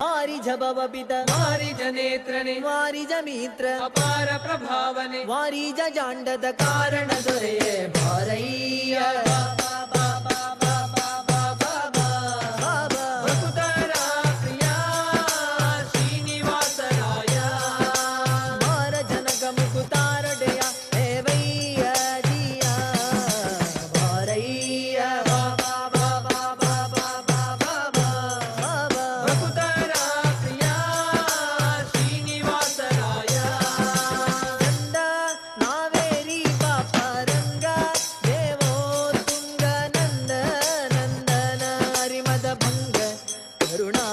ವಾರಿಜ ಭವಪಿತ ವಾರಿಜ ನೇತ್ರನೆ ವಾರಿಜ ಮಿತ್ರ ಅಪಾರ ಪ್ರಭಾವನೆ ವಾರಿಜ ಜಾಂಡದ ಕಾರಣ ದೊರೆಯೇ ಬಾರಯ್ಯ Karuna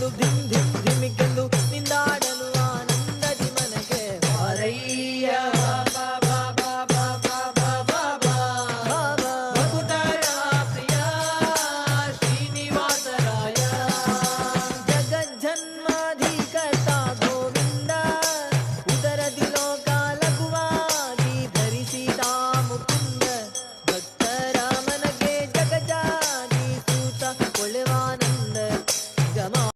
pelo din din din